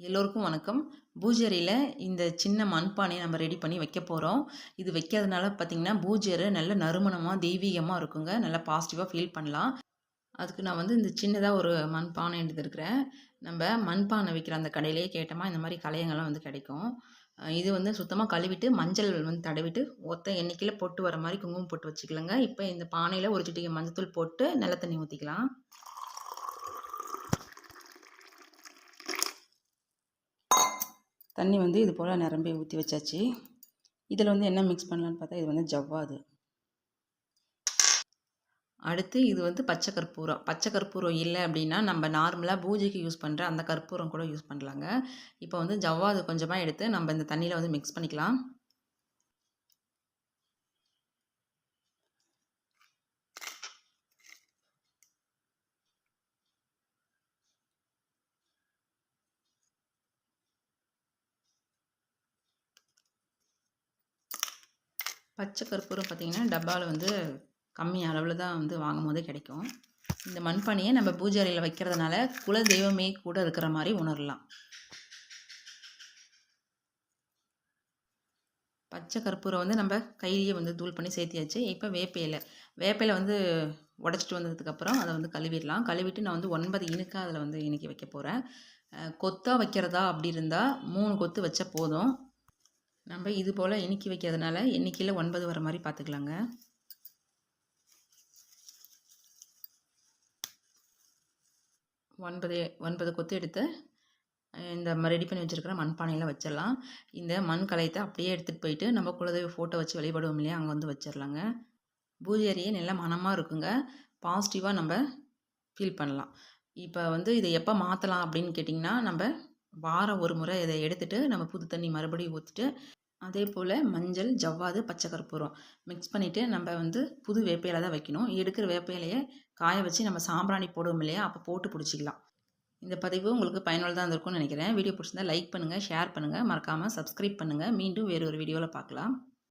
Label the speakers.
Speaker 1: எல்லோருக்கும் வணக்கம். பூஜரியில் இந்த சின்ன மண்பானையை நம்ம ரெடி பண்ணி வைக்க போகிறோம் இது வைக்கிறதுனால பார்த்திங்கன்னா பூஜையறை நல்ல நறுமணமாக தெய்வீகமாக இருக்குங்க. நல்லா பாசிட்டிவாக ஃபீல் பண்ணலாம். அதுக்கு நான் வந்து இந்த சின்னதாக ஒரு மண்பானை எடுத்துருக்கிறேன். நம்ம மண்பானை விற்கிற அந்த கடையிலேயே கேட்டோமா இந்த மாதிரி கலையங்கள்லாம் வந்து கிடைக்கும். இது வந்து சுத்தமாக கழுவிட்டு மஞ்சள் வந்து தடவிட்டு ஒத்த எண்ணிக்கையில் பொட்டு வர மாதிரி குங்குமம் போட்டு வச்சுக்கலங்க. இப்போ இந்த பானையில் ஒரு சிட்டிகை மஞ்சத்தூள் போட்டு நல்ல தண்ணி ஊற்றிக்கலாம் தண்ணி வந்து இது போல் நிரம்பி ஊற்றி வச்சாச்சு. இதில் வந்து என்ன மிக்ஸ் பண்ணலான்னு பார்த்தா இது வந்து ஜவ்வாது அடுத்து இது வந்து பச்சை கற்பூரம். பச்சை கற்பூரம் இல்லை அப்படின்னா நம்ம நார்மலாக பூஜைக்கு யூஸ் பண்ணுற அந்த கற்பூரம் கூட யூஸ் பண்ணலாங்க. இப்போ வந்து ஜவ்வாது கொஞ்சமாக எடுத்து நம்ம இந்த தண்ணியில் வந்து மிக்ஸ் பண்ணிக்கலாம். பச்சை கற்பூரம் பார்த்திங்கன்னா டப்பாவில் வந்து கம்மி அளவில் தான் வந்து வாங்கும் போதே கிடைக்கும். இந்த மண்பானையை நம்ம பூஜை அறையில் வைக்கிறதுனால குல தெய்வமே கூட இருக்கிற மாதிரி உணரலாம். பச்சை கற்பூரம் வந்து நம்ம கையிலேயே வந்து தூள் பண்ணி சேர்த்தியாச்சு. இப்போ வேப்பையில் வேப்பையில் வந்து உடச்சிட்டு வந்ததுக்கப்புறம் அதை வந்து கழுவிடலாம். கழுவிட்டு நான் வந்து ஒன்பது இனுக்காக அதில் வந்து இணுக்கி வைக்க போகிறேன் கொத்தாக வைக்கிறதா அப்படி இருந்தால் மூணு கொத்து வச்சா போதும். நம்ம இது போல் இணுக்கி வைக்கிறதுனால எண்ணிக்கையில் ஒன்பது வர மாதிரி பார்த்துக்கலாங்க ஒன்பது ஒன்பது கொத்து எடுத்து இந்த ரெடி பண்ணி வச்சுருக்கிற மண்பானையில் வச்சிடலாம். இந்த மண் கலையத்தை அப்படியே எடுத்துகிட்டு போயிட்டு நம்ம குலதெய்வ ஃபோட்டோ வச்சு வழிபடுவோம் இல்லையா அங்கே வந்து வச்சிடலாங்க. பூஜை அறையே நல்ல மனமாக இருக்குங்க. பாசிட்டிவாக நம்ம ஃபீல் பண்ணலாம். இப்போ வந்து இதை எப்போ மாற்றலாம் அப்படின்னு கேட்டிங்கன்னா நம்ம வாரம் ஒரு முறை இதை எடுத்துகிட்டு நம்ம புது தண்ணி மறுபடியும் ஊற்றிட்டு அதே போல் மஞ்சள் ஜவ்வாது பச்சை கற்பூரம் மிக்ஸ் பண்ணிவிட்டு நம்ம வந்து புது வேப்பையில தான் வைக்கணும். எடுக்கிற வேப்பையிலையே காய வச்சு நம்ம சாம்பிராணி போடுவோம் இல்லையா? அப்போ போட்டு பிடிச்சிக்கலாம். இந்த பதிவு உங்களுக்கு பயனுள்ளதாக இருந்திருக்கும்னு நினைக்கிறேன். வீடியோ பிடிச்சிருந்தா லைக் பண்ணுங்கள் ஷேர் பண்ணுங்கள் மறக்காமல் சப்ஸ்கிரைப் பண்ணுங்கள் மீண்டும் வேறு ஒரு வீடியோவில் பார்க்கலாம்.